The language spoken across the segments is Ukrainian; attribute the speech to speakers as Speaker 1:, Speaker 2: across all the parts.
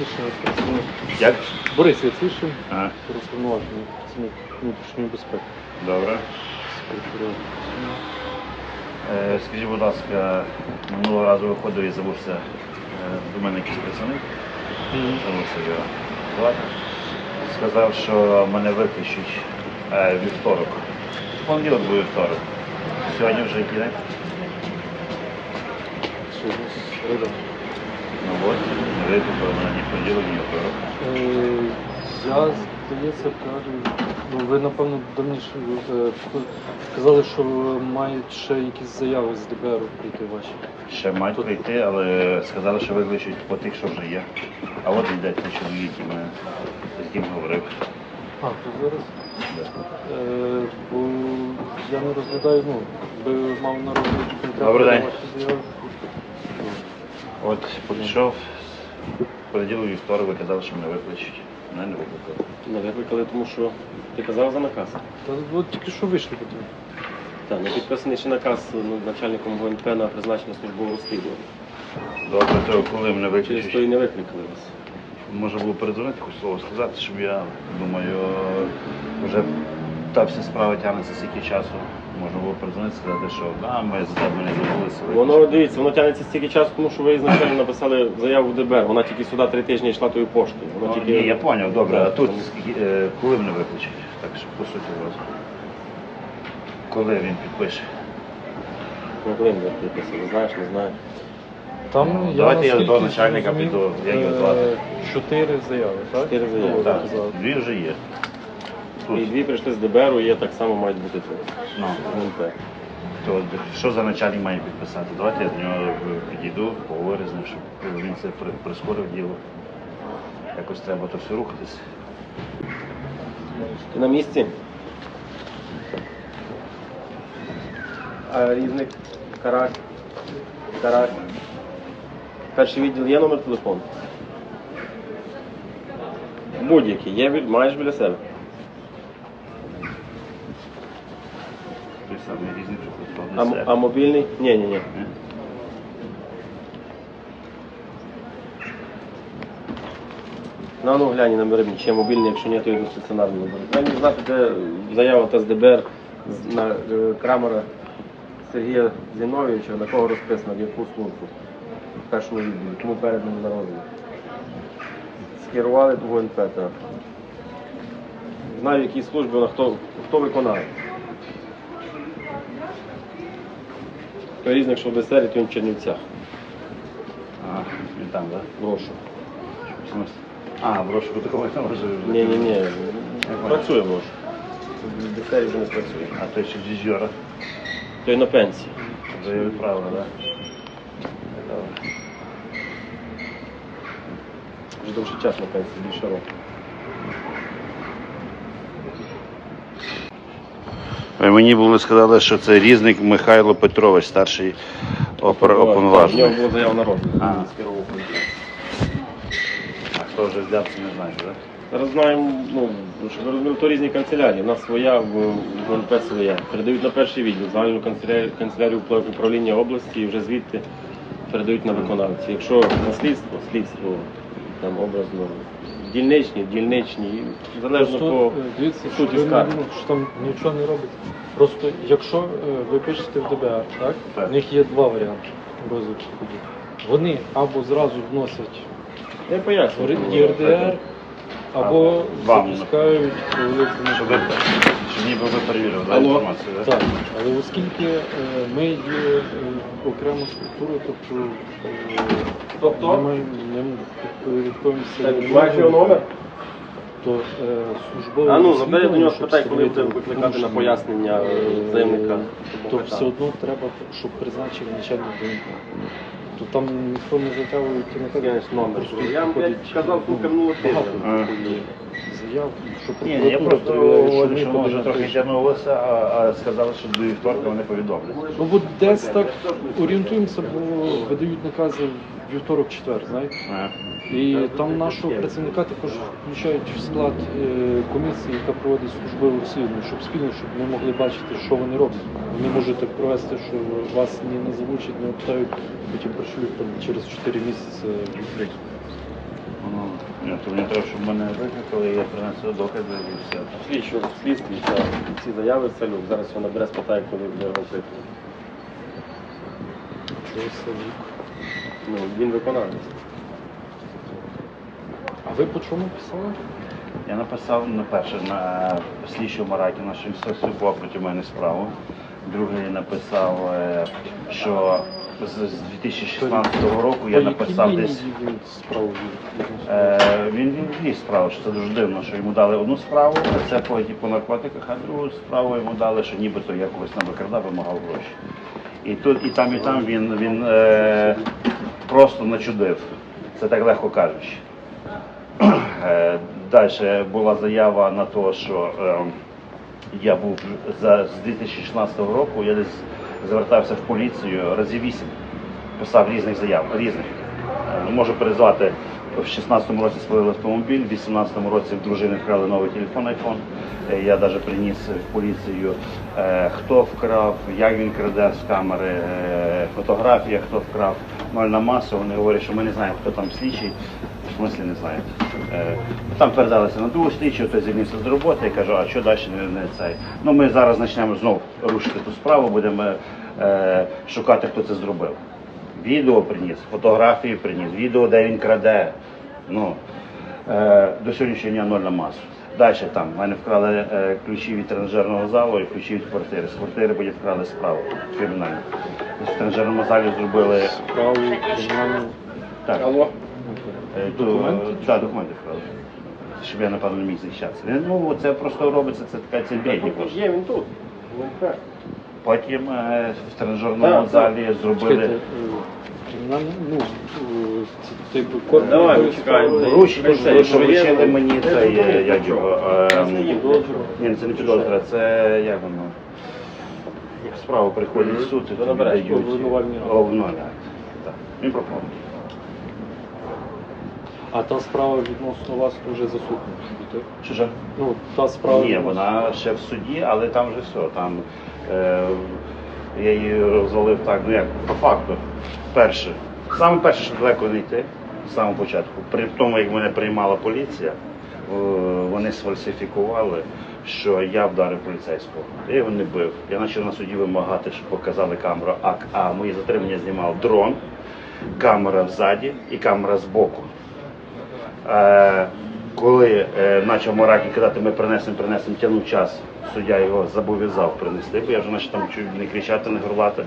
Speaker 1: Яцишин, працівник.
Speaker 2: Як?
Speaker 1: Борис Яцишин,
Speaker 2: Ага,
Speaker 1: розповноважений працівник внутрішньої безпеки.
Speaker 2: добре. Е, Скажіть, будь ласка, минулого разу виходив і забувся е, до мене якийсь працівник, забувся його звати. Сказав, що мене виключать е, вівторок. Понеділок буде вівторок. Сьогодні вже який день?
Speaker 1: Сьогодні середа.
Speaker 2: Ну от, викликали мене ні понеділок, ні вівторок.
Speaker 1: Е, Я, здається, кажу, ну ви напевно давніше е, казали, що мають ще якісь заяви з ДБР прийти ваші.
Speaker 2: Ще мають
Speaker 1: Тут-
Speaker 2: прийти, але сказали, що виключать по тих, що вже є. А от йде ті чоловіки, мене з ким говорив.
Speaker 1: А, то зараз. Е, бо я не розглядаю, ну, би мав на розгляд конкретно
Speaker 2: Добрий день.
Speaker 1: ваші заяви.
Speaker 2: От підійшов, понеділок вівторок ви казали, що мене виключать. Мене не викликали.
Speaker 3: Не викликали, тому що ти казав за наказ.
Speaker 1: Та от тільки що вийшли потім.
Speaker 3: Так, не підписаний ще наказ ну, начальником ГУНП на призначення службового розслідування.
Speaker 2: Добре, то коли мене
Speaker 3: Через то і не викликали вас.
Speaker 2: може було передзвонити, хоч слово сказати, щоб я думаю, вже та вся справа тягнеться стільки часу. Можна було передзвонити, сказати, що да, ми за тебе не забулися.
Speaker 3: Воно дивіться, воно тягнеться стільки часу, тому що ви ізначально написали заяву в ДБР. Вона тільки сюди три тижні йшла тою поштою. Воно
Speaker 2: Ну,
Speaker 3: тільки
Speaker 2: ні, я зрозумів, добре, а тут скільки- е, коли мене виключать? Так що по суті вас. Коли він підпише?
Speaker 3: Ну, коли він підписали, знаєш, не знаєш.
Speaker 1: Там
Speaker 2: Ну,
Speaker 1: я
Speaker 2: давайте я
Speaker 1: наскільки
Speaker 2: до начальника
Speaker 1: зрозумів,
Speaker 2: піду, як його
Speaker 1: е,
Speaker 2: звати?
Speaker 1: Чотири заяви, так?
Speaker 3: Чотири заяви,
Speaker 1: Ну,
Speaker 3: так.
Speaker 2: Дві вже є.
Speaker 3: І дві прийшли з ДБРу, є так само мають бути тут.
Speaker 2: Ну,
Speaker 3: ГУНП.
Speaker 2: то що за начальник має підписати? Давайте я до нього підійду, поговорю з ним, щоб він це при- прискорив діло. Якось треба то все рухатись.
Speaker 3: Ти на місці? А різник, карась, карась. Перший відділ є номер телефону? Будь-який, є, біль- маєш біля себе.
Speaker 2: Самий різник, що
Speaker 3: А, м- а мобільний? Ні, ні, ні. На ну глянь номери, чи є мобільний, якщо ні, то йду стаціонарний номер. Треба знати, де заява та з ДБР з- на е, Крамера Сергія Зіновійовича, на кого розписано, в яку службу в першому відділі, тому переданий на розгляд. Скерували до ГУНП, так. Знаю, в якій службі вона хто, хто виконає. Той різник, що в то він в Чернівцях.
Speaker 2: А, він там, так?
Speaker 3: Прошу.
Speaker 2: А, в розшуку такого не може.
Speaker 3: Ні, ні, ні. Працює. В ДСРі вже не працює.
Speaker 2: А той ще дізьора.
Speaker 3: Той на пенсії.
Speaker 2: Вже його відправили, так?
Speaker 3: Вже довший час на пенсії, більше року.
Speaker 2: Мені було сказали, що це різник Михайло Петрович, старший оповноважений.
Speaker 3: було заяву на розгляд.
Speaker 2: А. Хто вже взявся, не знаю, так?
Speaker 3: Зараз знаємо, ну, щоб ви розуміли, то різні канцелярії. У нас своя, в в ГНП своя. Передають на перший відділ, загальну канцелярію, канцелярію управління області і вже звідти передають на виконавці. Якщо на слідство, слідство там образно, дільничні, дільничні, залежно
Speaker 1: Просто,
Speaker 3: по
Speaker 1: е, дивіться, що,
Speaker 3: суті
Speaker 1: ви
Speaker 3: скарги.
Speaker 1: ну, що там нічого не робите. Просто якщо е, ви пишете в ДБР, так?
Speaker 2: Так.
Speaker 1: в них є два варіанти розвитку подій. Вони або зразу вносять
Speaker 3: Я пояснюю.
Speaker 1: в ЄРДР, або
Speaker 2: Вам.
Speaker 1: запускають коли це
Speaker 2: Щоб,
Speaker 1: не
Speaker 2: щоб ніби ви перевірили да,
Speaker 3: Алло.
Speaker 2: інформацію, так?
Speaker 1: Так, але оскільки е, ми є е, окрема структура, тобто е,
Speaker 3: Тобто?
Speaker 1: не відповідальність
Speaker 3: Так, Маєш його номер?
Speaker 1: то е, службове
Speaker 3: А ну,
Speaker 1: розслідування,
Speaker 3: до нього,
Speaker 1: щоб
Speaker 3: спитай, коли
Speaker 1: встановити
Speaker 3: буде викликати на
Speaker 1: порушення,
Speaker 3: пояснення
Speaker 1: е,
Speaker 3: заявника.
Speaker 1: То все одно треба, щоб призначив начальник ДНК. То там ніхто не затягує ті
Speaker 3: ж номер.
Speaker 1: Просто
Speaker 3: Я вам
Speaker 1: ходять,
Speaker 3: казав,
Speaker 1: ну,
Speaker 3: сука, минулого тижня.
Speaker 1: багато заяв, що
Speaker 2: Ні, ні, я просто
Speaker 1: перевіряє,
Speaker 2: говорю,
Speaker 1: ми
Speaker 2: що
Speaker 1: повинні
Speaker 2: трохи тягнулося, а, а сказали, що до вівторка вони повідомлять.
Speaker 1: Ну, бо десь так орієнтуємося, бо видають накази вівторок-четвер, знаєте.
Speaker 2: Ага.
Speaker 1: І там нашого працівника також включають в склад е, комісії, яка проводить службове розслідування, щоб спільно, щоб ми могли бачити, що вони роблять. Вони можуть так провести, що вас ні не залучать, не обтають, потім пришлють там через 4 місяці.
Speaker 2: Ну, то мені треба, щоб мене викликали, я принесу докази і все.
Speaker 3: Слідчо, слідстві, ці заяви Салюк. Зараз його набере, спитає, коли буде його опитувати.
Speaker 1: Це Салюк.
Speaker 3: Ну, він виконавець.
Speaker 1: Ви по чому писали?
Speaker 2: Я написав на перше на слідчого Маракіна, що він сфальсифікував проти мене справу. Другий написав, е, що з з 2016 року я написав десь.
Speaker 1: справу?
Speaker 2: Е, він він дві справи, що це дуже дивно, що йому дали одну справу, а це по, по наркотиках, а другу справу йому дали, що нібито я когось на викрадав, вимагав гроші. І тут, і там, і там він, він е, просто начудив. Це так легко кажучи. Е, Далі була заява на те, що е, я був за, з 2016 року, я десь звертався в поліцію разів вісім, писав різних заяв, різних. Е, ну, Можу перезвати, в 16-му році спалили автомобіль, в 18-му році в дружини вкрали новий телефон iPhone. Я навіть приніс в поліцію, хто вкрав, як він краде з камери, фотографія, хто вкрав, нольна маса. Вони говорять, що ми не знаємо, хто там слідчий. Смислі не знають. Е, Там передалися на другу слідчу, той звільнився з роботи. Я кажу, а що далі не, не цей. Ну ми зараз почнемо знову рушити ту справу, будемо е, шукати, хто це зробив. Відео приніс, фотографії приніс, відео, де він краде. Ну, е, до сьогоднішнього дня ноль на масу. Далі там в мене вкрали е, ключі від тренажерного залу і ключі від квартири. З квартири потім вкрали справу кримінальну. В тренажерному залі зробили
Speaker 1: Справу кримінальну.
Speaker 2: так.
Speaker 3: Алло.
Speaker 2: Е,
Speaker 1: Документи?
Speaker 2: е, Так, документи вкрали. Щоб я, напевно, не міг захищатися. Е, Ну, це просто робиться, це така бідні просто.
Speaker 3: Є, він тут.
Speaker 2: Потім е, в тренажерному
Speaker 3: Так, так.
Speaker 2: залі зробили
Speaker 1: Чекайте, е, ну, е, це типу код.
Speaker 3: Давай, ми чекаємо.
Speaker 2: Ручку,
Speaker 3: Це,
Speaker 2: що вручили мені, це є, як його,
Speaker 3: Це
Speaker 2: ем,
Speaker 3: не їм.
Speaker 2: ні, це не підозра, це як воно, як справа приходить в суд, і тобі
Speaker 3: Добре,
Speaker 2: дають
Speaker 1: обвинувальний акт.
Speaker 2: обвинувальний акт. Так, він пропав.
Speaker 1: А та справа відносно вас вже засухнута. так? Ну, та справа.
Speaker 2: Ні,
Speaker 1: відносно-
Speaker 2: вона ще в суді, але там вже все. Там е, я її розвалив так, ну як по факту. Перше, саме перше, що далеко не йти, з самого початку. При тому, як мене приймала поліція, е, вони сфальсифікували, що я вдарив поліцейського. Я його не бив. Я почав на суді вимагати, щоб показали камеру. А, а мої затримання знімав дрон, камера ззаді і камера збоку. Е, коли е, почав Маракі казати, ми принесемо, принесемо, тягнув час, суддя його зобов'язав принести, бо я вже наче там чуть не кричати, не горлати.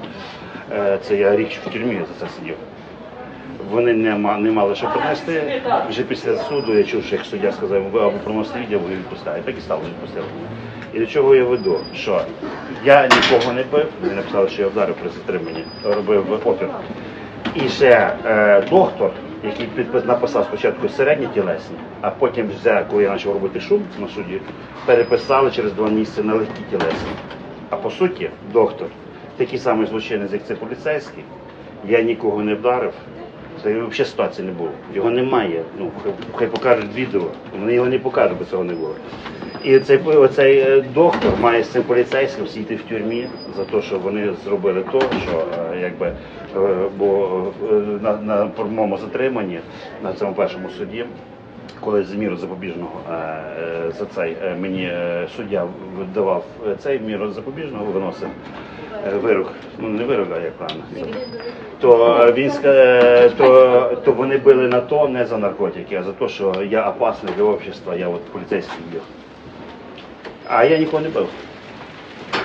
Speaker 2: Е, це я рік в тюрмі за це сидів. Вони не, не мали що принести. Вже після суду я чув, що як суддя сказав, ви або приносите відео, або відпускаєте. Так і стало відпустили. І до чого я веду? Що я нікого не бив, мені написали, що я вдарив при затриманні, робив опір. І ще е, доктор, який підпис написав спочатку середні тілесні, а потім вже, коли я почав робити шум на суді, переписали через два місяці на легкі тілесні. А по суті, доктор, такий самий злочинець, як це поліцейський, я нікого не вдарив. Це взагалі ситуації не було. Його немає. Ну, хай, покажуть відео. Вони його не покажуть, бо цього не було. І цей, оцей е, доктор має з цим поліцейським сидіти в тюрмі за те, що вони зробили то, що е, якби е, бо на, на моєму затриманні на цьому першому суді. Коли з міру запобіжного е, е, за цей е, мені суддя видавав цей міру запобіжного, виносив вирок, ну не вирок, а як правильно, то він то, то вони били на то не за наркотики, а за те, що я опасний для общества, я от поліцейський б'ю. А я нікого не бив.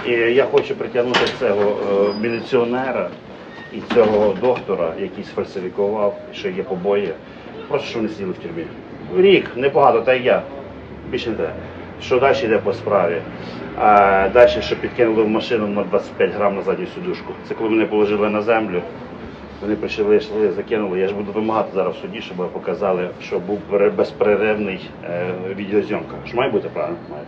Speaker 2: І я хочу притягнути цього міліціонера і цього доктора, який сфальсифікував, що є побої. Просто що вони сиділи в тюрмі. Рік, небагато, та й я. Більше не треба. Що далі йде по справі? А далі, що підкинули в машину на 25 грам на задню сидушку. Це коли мене положили на землю. Вони прийшли, йшли, закинули. Я ж буду вимагати зараз в суді, щоб показали, що був пере- безперервний е, відеозйомка. Що має бути правильно? Має.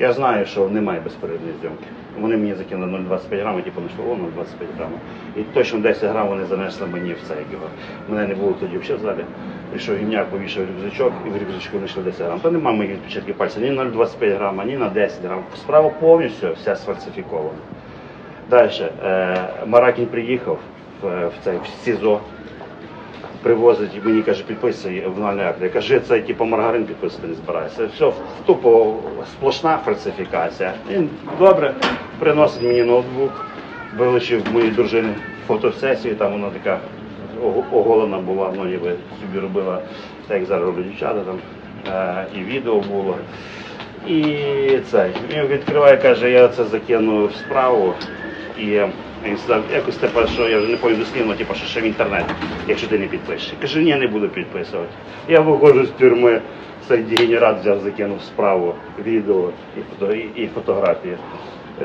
Speaker 2: Я знаю, що немає безперервної зйомки. Вони мені закинули 0,25 грам, типу знайшли, о, 0,25 грам. І точно 10 грам вони занесли мені в цей його. Мене не було тоді взагалі в залі. Прийшов гімняк, повішав рюкзачок, і в рюкзачку знайшли 10 грам. Та немає моїх відпечатків пальців ні 0,25 грам, ні на 10 грам. Справа повністю вся сфальсифікована. Далі. Е, Маракін приїхав в, в цей в СІЗО. Привозить і мені каже, підписуй в акт. Я кажу, це типу маргарин підписувати не збираюся. Все, тупо сплошна фальсифікація. Він добре приносить мені ноутбук, вилучив моїй дружині фотосесію, там вона така оголена була, ну ніби собі робила, так як зараз роблять дівчата там, е, і відео було. І це, він відкриває, каже, я це закину в справу. І він сказав, якось тепер, що я вже не пам'ятаю дослівно, типу, що ще в інтернет, якщо ти не підпишеш. Каже, ні, я не буду підписувати. Я виходжу з тюрми, цей дегенерат взяв, закинув справу, відео і, фото, і, і фотографії.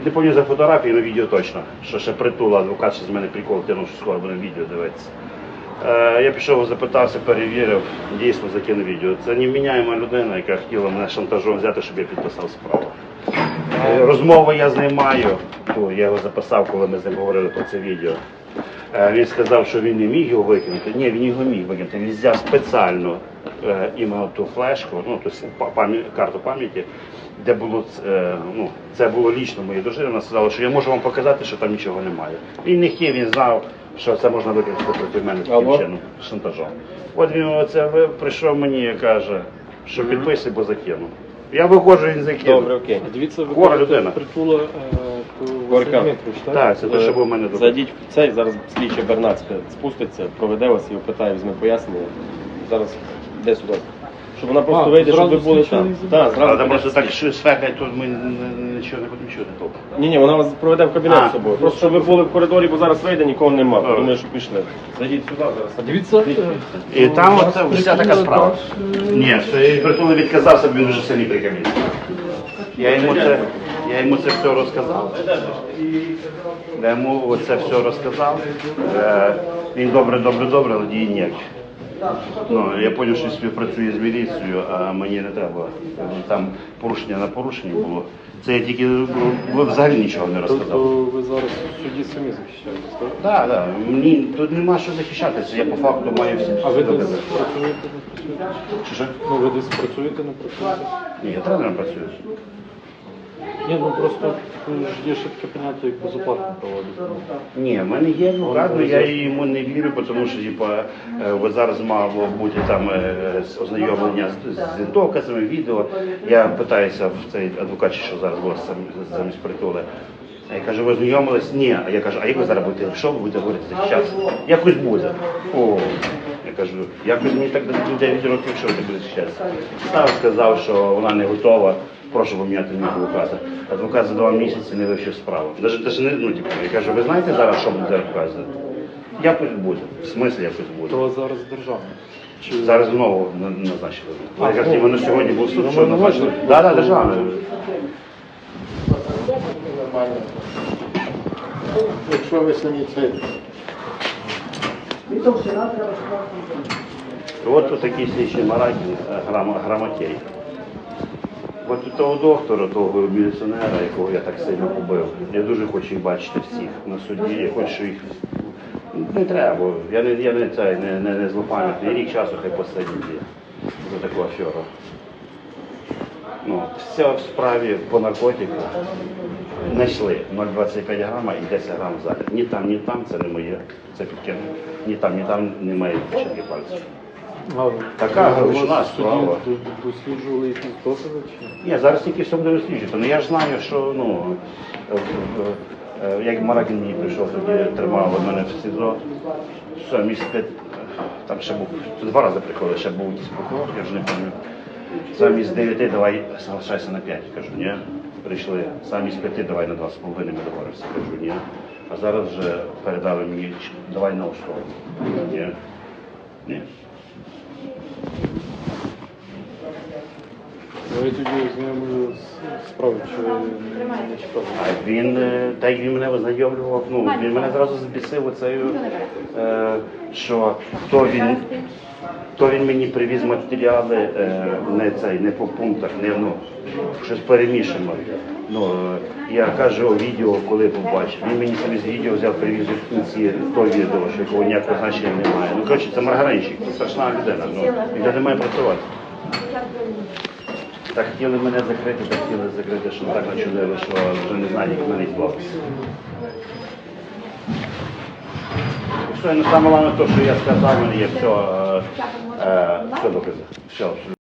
Speaker 2: Не пам'ятаю за фотографії, але відео точно. Що ще притула, адвокат ще з мене прикол тянув, що скоро буде відео дивитися. Е, Я пішов, запитався, перевірив, дійсно закинув відео. Це невміняєма людина, яка хотіла мене шантажом взяти, щоб я підписав справу. Е, Розмову я з ним маю, ту, я його записав, коли ми з ним говорили про це відео. Е, Він сказав, що він не міг його викинути. Ні, він його міг викинути. Він взяв спеціально е, іменно ту флешку, ну ту с- па- пам'я- карту пам'яті, де було ну, це було лічно моєї дружини. Вона сказала, що я можу вам показати, що там нічого немає. Він не хотів, він знав, що це можна використати проти мене таким чином, шантажом. От він оце прийшов мені і каже, що підписуй, бо закинув. Я виходжу, він закинув.
Speaker 3: Добре, окей.
Speaker 1: Дивіться, ви
Speaker 2: Хвора
Speaker 1: кажете,
Speaker 2: людина.
Speaker 1: притула е, то Василь Дмитрович, так?
Speaker 2: Так, це те, що був у мене добре.
Speaker 3: Зайдіть в цей, зараз слідчий Бернацька спуститься, проведе вас і опитає, візьме пояснення. Зараз йде сюди. Щоб вона просто
Speaker 1: А,
Speaker 3: вийде, щоб
Speaker 1: зразу
Speaker 3: ви були там. Так, зразу
Speaker 2: Але
Speaker 3: прийде
Speaker 2: просто так що свекать, тут ми н- нічого не будемо чути толком.
Speaker 3: Ні, ні, вона вас проведе в кабінет
Speaker 2: А.
Speaker 3: з собою. Просто щоб ви були в коридорі, бо зараз вийде, нікого нема.
Speaker 2: Добре.
Speaker 3: Думаю, що пішли. Зайдіть сюди зараз.
Speaker 1: Дивіться,
Speaker 2: І там вся така справа. Ні, що я притула відказався, бо він вже сильний прикаміст. Я йому це, я йому це все розказав. Я йому це все розказав. Е, Він добре, добре, добре, але діє ніяк. Ну, я зрозумів, що співпрацює з міліцією, а мені не треба. Там порушення на порушенні було. Це я тільки взагалі нічого не
Speaker 1: Тобто
Speaker 2: розказав.
Speaker 1: ви зараз в суді самі захищаєтесь, так?
Speaker 2: Так, так. Мені тут нема що захищатися. Я по факту маю всі
Speaker 1: А ви десь
Speaker 2: докази.
Speaker 1: працюєте, не працюєте?
Speaker 2: Що, що?
Speaker 1: Ну, ви десь працюєте, не працюєте?
Speaker 2: Ні, я тренером працюю.
Speaker 1: Ні, ну просто е, є ще таке поняття, як безоплатно проводити.
Speaker 2: Ні, в мене є адвокат, але я йому не вірю, тому що типа, е, от зараз мало бути там е, ознайомлення з, доказами, відео. Я питаюся в цей адвокат, що зараз було сам- замість притули. Я кажу, ви ознайомились? Ні. А я кажу, а як ви зараз будете? Що ви будете говорити захищатися? Якось буде. О, кажу, якось мені так до 9 років, що ви так буде захищатися. Став сказав, що вона не готова. Прошу поміняти мені адвоката. Адвокат за два місяці не вивчив справу. Даже, даже не, ну, типу, я кажу, ви знаєте зараз, що буде адвокат? Якось буде. В смислі якось буде.
Speaker 1: То зараз державне. Чи
Speaker 2: Зараз знову на- назначили.
Speaker 1: А,
Speaker 2: Якраз
Speaker 1: ну,
Speaker 2: іменно сьогодні був суд,
Speaker 1: ну,
Speaker 2: що
Speaker 1: ми
Speaker 2: назначили.
Speaker 1: бачили.
Speaker 2: Так, так, державне.
Speaker 4: Якщо ви самі це
Speaker 2: От тут такі слідчі мараки е, грам, грамотей. От у того доктора, того міліціонера, якого я так сильно побив, я дуже хочу їх бачити всіх на суді. Я хочу їх. Не треба, я не, я не, це, не, не, не злопам'ятний. Рік часу хай посадять є за таку аферу. Ну, все в справі по наркотику знайшли 0,25 грама і 10 грам залі. Ні там, ні там це не моє, це підкинуло. Ні там, ні там немає відпечатків пальців. Така
Speaker 1: суді
Speaker 2: справа.
Speaker 1: до- досліджували якісь докази ні?
Speaker 2: Зараз тільки все буде розслідувати. Ну я ж знаю, що ну е, е, е, як Маракін мені прийшов тоді, тримав мене в СІЗО. Все, місяць там ще був два рази приходив, ще був якийсь прокурор, я вже не пам'ятаю. Замість 9 давай залишайся на 5. Кажу, ні. Прийшли. самі з 5 давай на 2,5 ми договоримося. Кажу, ні. А зараз вже передали мені, давай на сторону. Ні. Ні.
Speaker 1: Тоді з чи не чекали?
Speaker 2: А він, е, так як він мене ознайомлював, ну, він мене зразу збісив оцею, е, що то він, то він мені привіз матеріали е, не, цей, не по пунктах, не, ну, щось перемішано. Ну, е, я кажу, відео, коли побачив, він мені привіз відео, взяв, привіз в кінці то відео, що якого ніякого значення немає. Ну, коротше, це маргаринчик, це страшна людина, ну, він не має працювати. Так хотіли мене закрити, так хотіли закрити, що так начудили, що вже не знаю, як мене бокс. Що, ну, саме головне то, що я сказав, мені є все, все докази. Все,